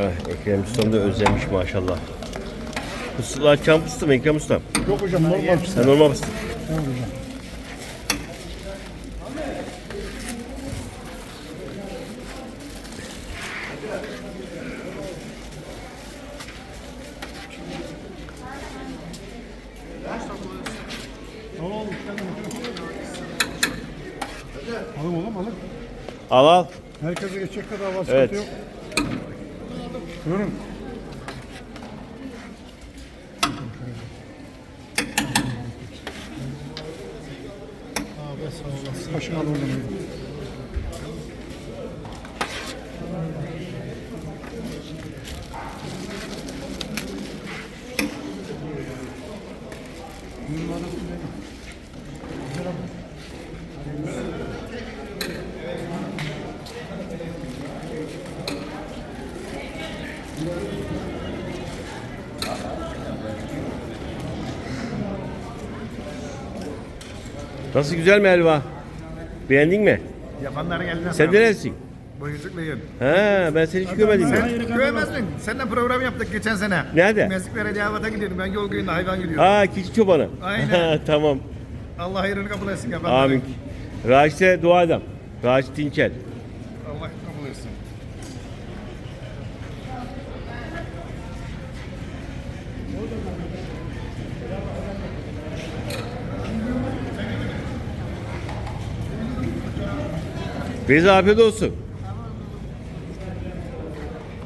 Ekrem Ustam da özlemiş maşallah. Fıstıklar çam fıstığı mı Ekrem Ustam? Yok hocam normal fıstık. Ha, normal fıstık. Tamam hocam. Alın oğlum alın. Al al. Herkese geçecek kadar var sıkıntı Evet. yok. Buyurun. Abi sağ olasın. Kaşığı al Nasıl güzel mi helva? Beğendin mi? Yapanların eline Sen neresin? Buyurcukluyum. He ben seni hiç görmedim. Sen güvemezdin. Seninle program yaptık geçen sene. Nerede? Meziklere Diyarbakır'a gidiyordum. Ben yol köyünde hayvan gidiyordum. Aa keçi çobanı. Aynen. tamam. Allah hayrını kabul etsin yapanların. Amin. Raşit'e dua edem. Raşit Dinçel. Allah kabul etsin. Beyza afiyet olsun.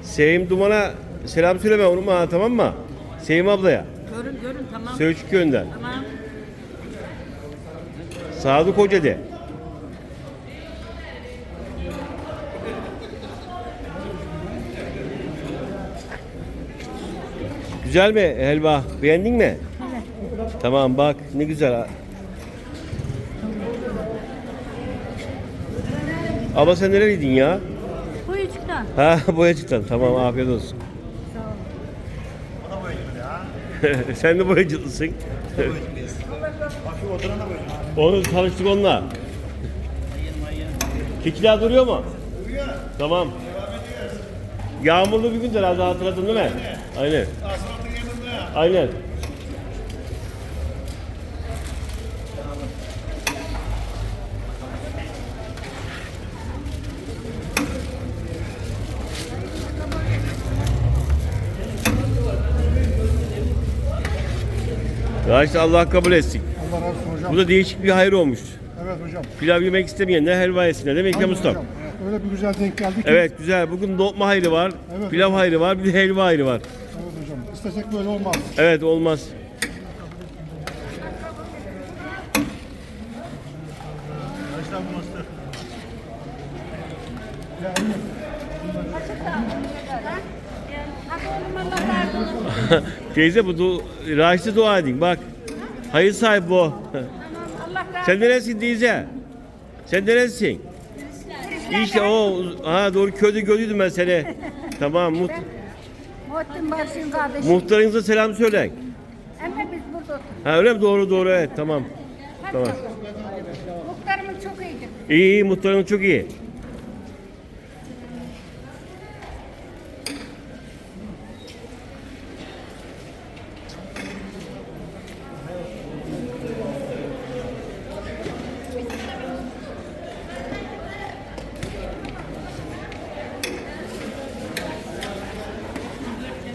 Sevim Duman'a selam söyleme unutma ha, tamam mı? Sevim ablaya. Görün görün tamam. Söğütçük köyünden. Tamam. Sadık Hoca de. Güzel mi helva? Beğendin mi? Tamam bak ne güzel. Abla sen nereliydin ya? Bu yüzükten. Ha boyacıktan. Tamam afiyet olsun. sen de boyacılısın. Onu tanıştık onunla. Keçiler duruyor mu? Duruyor. Tamam. Yağmurlu bir gündür herhalde hatırladın değil mi? Aynen. Aynen. Ya işte Allah kabul etsin. Allah razı olsun hocam. Bu da değişik bir hayır olmuş. Evet hocam. Pilav yemek istemeyenler helva yesinler değil mi Ekrem Aynen Usta? hocam. Evet, Öyle bir güzel denk geldi ki. Evet güzel. Bugün lokma hayrı var. Evet. Pilav hayrı var. Bir de helva hayrı var. Evet hocam. İstesek böyle olmaz. Evet olmaz. Hadi oğlum Allah razı olsun. Teyze bu du Raşit'e dua edin bak. Hayır sahibi razı Sen neresin teyze? Sen neresin? İşte o ha doğru köyde gördüydüm ben seni. Tamam mut, Muhittin Barış'ın kardeşi. muhtarınıza selam söyleyin. Ama biz burada oturuyoruz. Ha öyle mi? Doğru doğru evet tamam. Hadi Tamam. Muhtarımız çok iyidir. İyi iyi muhtarın çok iyi.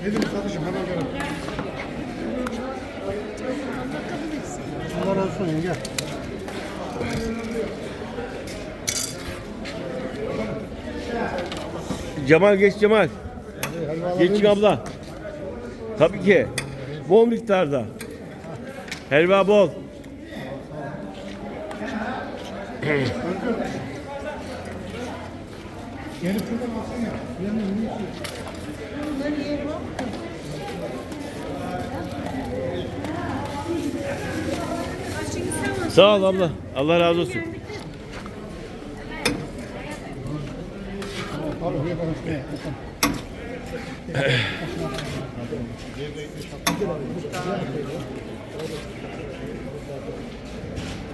Ne demek kardeşim hemen gel. Razı olsun yenge. Cemal geç Cemal. Geçin abla. Tabii ki. Bol miktarda. Helva bol. Gelip şuradan alsana. Yanına niye Sağ ol abla. Allah razı olsun.